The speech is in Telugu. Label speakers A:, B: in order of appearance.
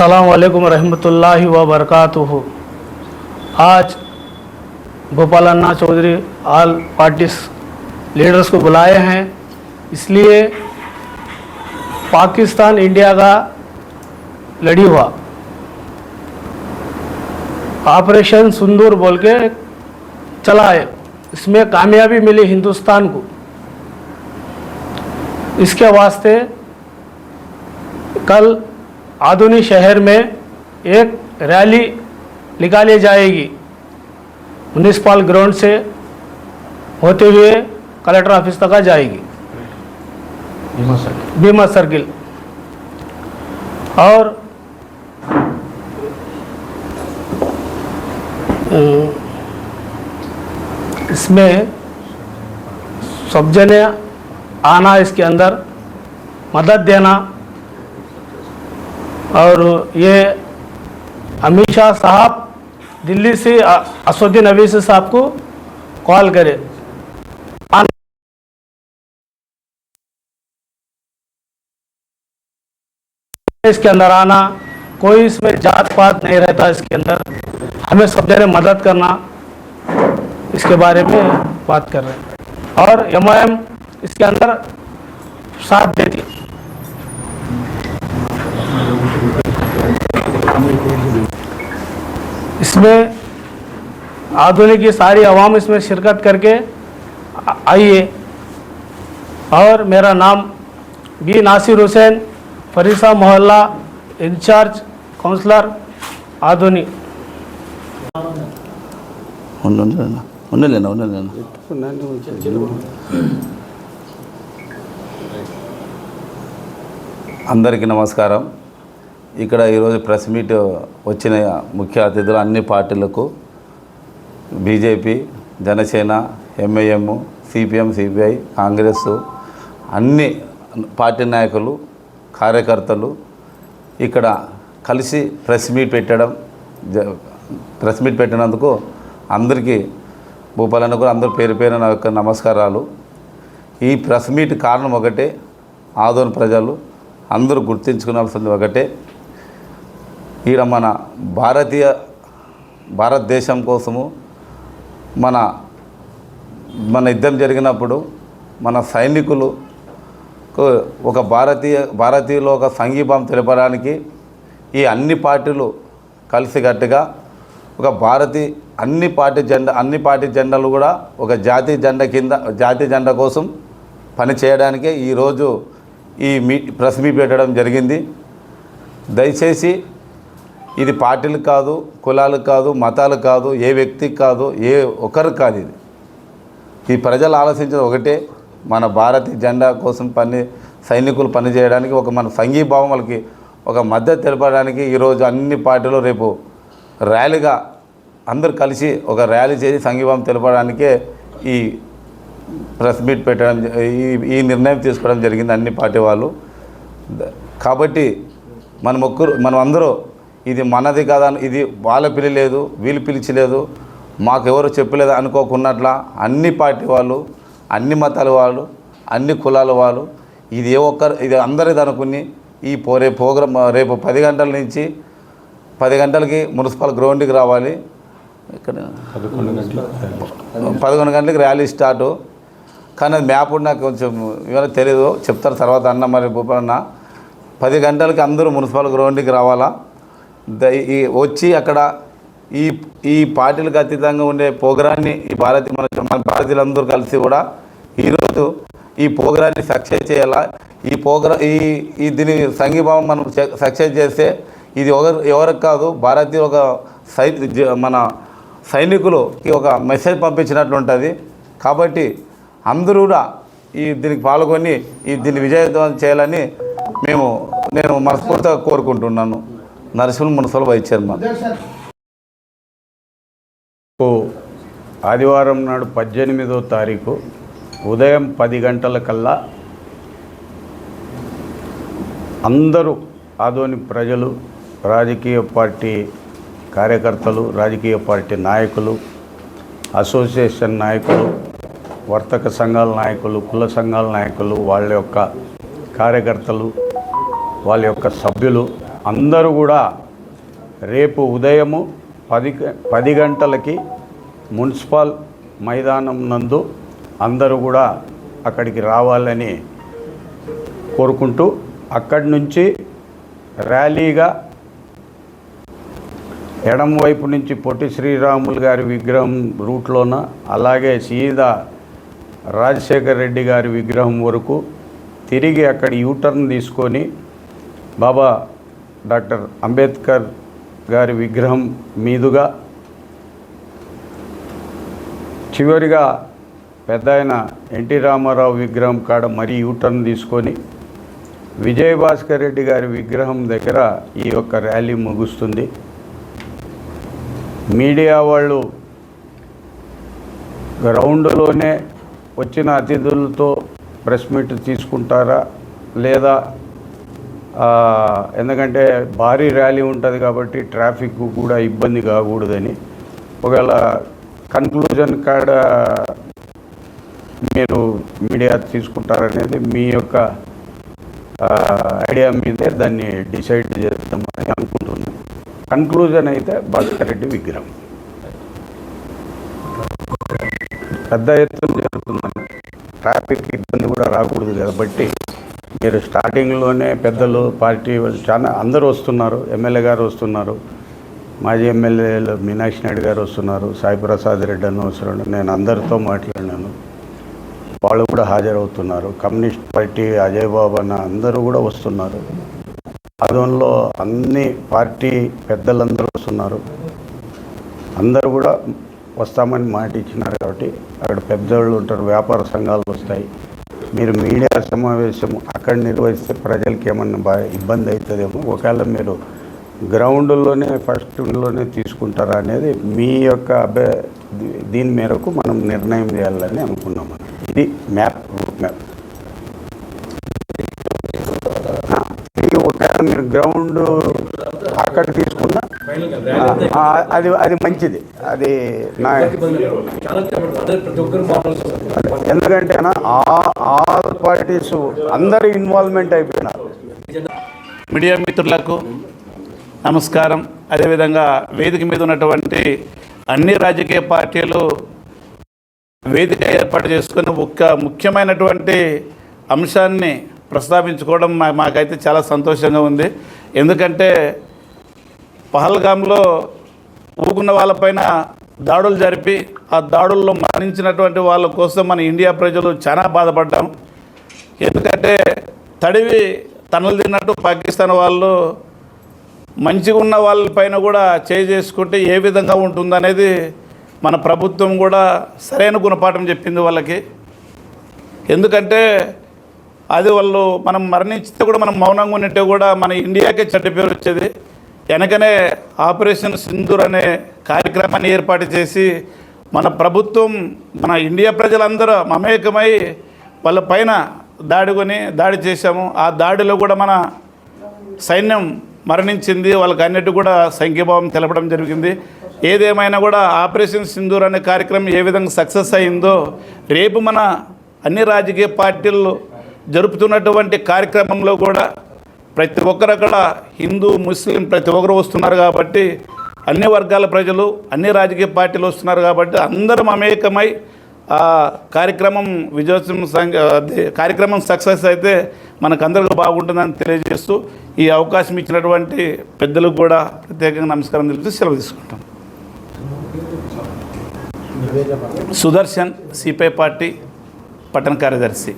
A: असलकम रहमतुल्लाहि व बरकातुहु आज Gopal anna Chowdary all parties leaders को बुलाए हैं। इसलिए पाकिस्तान इंडिया का लड़ी हुआ। ऑपरेशन सुंदूर बोल के चला है। इसमें कामयाबी मिली हिंदुस्तान को। इसके वास्ते कल आधुनिक शहर में एक रैली निकाली जाएगी। म्यूनिसपाल ग्राउंड से होते हुए कलेक्टर ऑफ़िस तक आ जाएगी। बीमा सर्किल और इसमें सब जने आना इसके अंदर मदद देना और ये अमित शाह साहब दिल्ली से असुद्दीन अवीसी साहब को कॉल करे। इसके अंदर आना, कोई इसमें जात पात नहीं रहता इसके अंदर। हमें सब जने मदद करना। इसके बारे में बात कर रहे हैं। और एम इसके अंदर साथ देती है। इसमें आधुनिक की सारी आवाम इसमें शिरकत करके आ- आइए और मेरा नाम बी नासिर हुसैन फरीसा मोहल्ला इंचार्ज काउंसलर आधुनिक
B: ఉండలేనా ఉండలేనా ఉండలేనా అందరికీ నమస్కారం ఇక్కడ ఈరోజు ప్రెస్ మీట్ వచ్చిన ముఖ్య అతిథులు అన్ని పార్టీలకు BJP Janasena MIM CPM CPI Congress అన్ని పార్టీ నాయకులు కార్యకర్తలు ఇక్కడ కలిసి ప్రెస్ మీట్ పెట్టడం జ- ప్రెస్ మీట్ పెట్టినందుకు అందరికీ భూపాలన్న కూడా అందరూ పేరు పేరు నా యొక్క నమస్కారాలు. ఈ ప్రెస్ మీట్ కారణం ఒకటే ఆదోని ప్రజలు అందరూ గుర్తించుకోవాల్సింది ఒకటే. ఈడ మన భారతీయ భారతదేశం కోసము మన మన యుద్ధం జరిగినప్పుడు మన సైనికులు ఒక భారతీయ భారతీయులు ఒక సంఘీభావం తెలపడానికి ఈ అన్ని పార్టీలు కలిసికట్టుగా ఒక భారతీ అన్ని పార్టీ జెండా అన్ని పార్టీ జెండాలు కూడా ఒక జాతీయ జెండా కింద జాతీయ జెండా కోసం పని చేయడానికే ఈరోజు ఈ మీ ప్రెస్ మీట్ పెట్టడం జరిగింది. దయచేసి ఇది పార్టీలకు కాదు కులాలకు కాదు మతాలకు కాదు ఏ వ్యక్తికి కాదు ఏ ఒక్కరికి కాదు ఇది. ఈ ప్రజలు ఆలోచించేది ఒకటే మన భారతీయ జెండా కోసం పని సైనికులు పనిచేయడానికి ఒక మన సంఘీభావం వాళ్ళకి ఒక మద్దతు తెలపడానికి ఈరోజు అన్ని పార్టీలు రేపు ర్యాలీగా అందరు కలిసి ఒక ర్యాలీ చేసి సంఘీభావం తెలపడానికే ఈ ప్రెస్ మీట్ పెట్టడం ఈ ఈ నిర్ణయం తీసుకోవడం జరిగింది అన్ని పార్టీ వాళ్ళు. కాబట్టి మనం ఒక్కరు మనం అందరూ ఇది మనది కాదా ఇది వాళ్ళ పిలిలేదు వీళ్ళు పిలిచలేదు మాకెవరు చెప్పలేదు అనుకోకున్నట్ల అన్ని పార్టీ వాళ్ళు అన్ని మతాల వాళ్ళు అన్ని కులాల వాళ్ళు ఇది ఏ ఒక్కరు ఇది అందరిది అనుకుని ఈ పో రేపు ప్రోగ్రామ్ రేపు పది గంటల నుంచి పది గంటలకి మున్సిపల్ గ్రౌండ్కి రావాలి. ఇక్కడ పదకొండు గంటలకు ర్యాలీ స్టార్టు. కానీ అది మ్యాప్ నాకు కొంచెం ఇవాళ తెలియదు చెప్తారు తర్వాత అన్న మరి భూపాలన్న. పది గంటలకి అందరూ మున్సిపల్ గ్రౌండ్కి రావాలా? వచ్చి అక్కడ ఈ ఈ పార్టీలకు అతీతంగా ఉండే ప్రోగ్రాన్ని ఈ భారతీయ మన మన భారతీయులందరూ కలిసి కూడా ఈరోజు ఈ పోగ్రాన్ని సక్సెస్ చేయాలా? ఈ ప్రోగ్రా ఈ ఈ దీని సంఘీభావం మనం సక్సెస్ చేస్తే ఇది ఎవరు ఎవరికి కాదు భారతీయ ఒక సై మన సైనికులకి ఒక మెసేజ్ పంపించినట్లు ఉంటుంది. కాబట్టి అందరూ కూడా ఈ దీనికి పాల్గొని ఈ దీన్ని విజయవంతం చేయాలని మేము నేను మనస్ఫూర్తిగా కోరుకుంటున్నాను. Narasimha municipal vice
C: chairman. ఆదివారం నాడు పద్దెనిమిదో తారీఖు ఉదయం పది గంటల కల్లా అందరూ ఆదోని ప్రజలు రాజకీయ పార్టీ కార్యకర్తలు రాజకీయ పార్టీ నాయకులు అసోసియేషన్ నాయకులు వర్తక సంఘాల నాయకులు కుల సంఘాల నాయకులు వాళ్ళ యొక్క కార్యకర్తలు వాళ్ళ యొక్క సభ్యులు అందరూ కూడా రేపు ఉదయము పది గ- పది గంటలకి మున్సిపల్ మైదానం నందు అందరూ కూడా అక్కడికి రావాలని కోరుకుంటూ అక్కడి నుంచి ర్యాలీగా ఎడం వైపు నుంచి పొట్టి శ్రీరాములు గారి విగ్రహం రూట్లోన అలాగే సీదా రాజశేఖర్ రెడ్డి గారి విగ్రహం వరకు తిరిగి అక్కడ యూటర్న్ తీసుకొని బాబా డాక్టర్ అంబేద్కర్ గారి విగ్రహం మీదుగా చివరిగా పెద్ద ఆయన ఎన్టీ రామారావు విగ్రహం కాడ మరీ యూటర్న్ తీసుకొని విజయభాస్కర్ రెడ్డి గారి విగ్రహం దగ్గర ఈ యొక్క ర్యాలీ ముగుస్తుంది. మీడియా వాళ్ళు గ్రౌండ్లోనే వచ్చిన అతిథులతో ప్రెస్ మీట్ తీసుకుంటారా లేదా ఎందుకంటే భారీ ర్యాలీ ఉంటుంది కాబట్టి ట్రాఫిక్ కూడా ఇబ్బంది కాకూడదని. ఒకవేళ కన్క్లూజన్ కాడ మీరు మీడియా తీసుకుంటారనేది మీ యొక్క ఐడియా మీదే దాన్ని డిసైడ్ చేద్దామని అనుకుంటున్నాను. కన్క్లూజన్ అయితే భాస్కర్ రెడ్డి విగ్రహం. పెద్ద ఎత్తున జరుగుతుందని ట్రాఫిక్ ఇబ్బంది కూడా రాకూడదు కాబట్టి మీరు స్టార్టింగ్లోనే పెద్దలు పార్టీ చాలా అందరూ వస్తున్నారు ఎమ్మెల్యే గారు వస్తున్నారు. మాజీ ఎమ్మెల్యేలు మీనాక్షి నాయుడు గారు వస్తున్నారు సాయిప్రసాద్ రెడ్డి అని వస్తున్నాడు నేను అందరితో మాట్లాడినాను. వాళ్ళు కూడా హాజరవుతున్నారు. కమ్యూనిస్ట్ పార్టీ అజయ్ బాబు అన్న అందరూ కూడా వస్తున్నారు. అదంలో అన్ని పార్టీ పెద్దలందరూ వస్తున్నారు. అందరూ కూడా వస్తామని మాట ఇచ్చినారు కాబట్టి అక్కడ పెద్దవాళ్ళు ఉంటారు వ్యాపార సంఘాలు వస్తాయి. మీరు మీడియా సమావేశం అక్కడ నిర్వహిస్తే ప్రజలకి ఏమన్నా బాగా ఇబ్బంది అవుతుందేమో ఒకవేళ మీరు గ్రౌండ్లోనే ఫస్ట్లోనే తీసుకుంటారా అనేది మీ యొక్క అభ్య దీని మేరకు మనం నిర్ణయం చేయాలని అనుకున్నాం ఇది మ్యాప్ రూట్ మ్యాప్. ఒకవేళ మీరు గ్రౌండ్ అక్కడ తీసుకున్న అది అది మంచిది. అది నా ఎందుకంటే ఆల్ పార్టీస్ అందరు ఇన్వాల్వ్మెంట్ అయిపోయినారు.
D: మీడియా మిత్రులకు నమస్కారం. అదేవిధంగా వేదిక మీద ఉన్నటువంటి అన్ని రాజకీయ పార్టీలు వేదిక ఏర్పాటు చేసుకుని ఒక్క ముఖ్యమైనటువంటి అంశాన్ని ప్రస్తావించుకోవడం మాకైతే చాలా సంతోషంగా ఉంది. ఎందుకంటే పహల్గాంలో ఊగున్న వాళ్ళపైన దాడులు జరిపి ఆ దాడుల్లో మరణించినటువంటి వాళ్ళ కోసం మన ఇండియా ప్రజలు చాలా బాధపడ్డాం. ఎందుకంటే తడివి తనలు తిన్నట్టు పాకిస్తాన్ వాళ్ళు మంచిగా ఉన్న వాళ్ళపైన కూడా చేయి చేసుకుంటే ఏ విధంగా ఉంటుందనేది మన ప్రభుత్వం కూడా సరైన గుణపాఠం చెప్పింది వాళ్ళకి. ఎందుకంటే అది వాళ్ళు మనం మరణించితే కూడా మనం మౌనంగా ఉన్నట్టే కూడా మన ఇండియాకే చెడ్డ పేరు వచ్చేది. వెనకనే ఆపరేషన్ సింధూర్ అనే కార్యక్రమాన్ని ఏర్పాటు చేసి మన ప్రభుత్వం మన ఇండియా ప్రజలందరూ మమేకమై వాళ్ళ పైన దాడుకొని దాడి చేశాము. ఆ దాడిలో కూడా మన సైన్యం మరణించింది. వాళ్ళకి అన్నిటి కూడా సంఖ్యభావం తెలపడం జరిగింది. ఏదేమైనా కూడా ఆపరేషన్ సింధూర్ అనే కార్యక్రమం ఏ విధంగా సక్సెస్ అయిందో రేపు మన అన్ని రాజకీయ పార్టీలు జరుపుతున్నటువంటి కార్యక్రమంలో కూడా ప్రతి ఒక్కరు అక్కడ హిందూ ముస్లిం ప్రతి ఒక్కరు వస్తున్నారు కాబట్టి అన్ని వర్గాల ప్రజలు అన్ని రాజకీయ పార్టీలు వస్తున్నారు కాబట్టి అందరం అమేకమై కార్యక్రమం విజయోత్సవం కార్యక్రమం సక్సెస్ అయితే మనకందరికీ బాగుంటుందని తెలియజేస్తూ ఈ అవకాశం ఇచ్చినటువంటి పెద్దలకు కూడా ప్రత్యేకంగా నమస్కారం తెలుపుతూ సెలవు తీసుకుంటాం. సుదర్శన్ సిపిఐ పార్టీ పట్టణ కార్యదర్శి.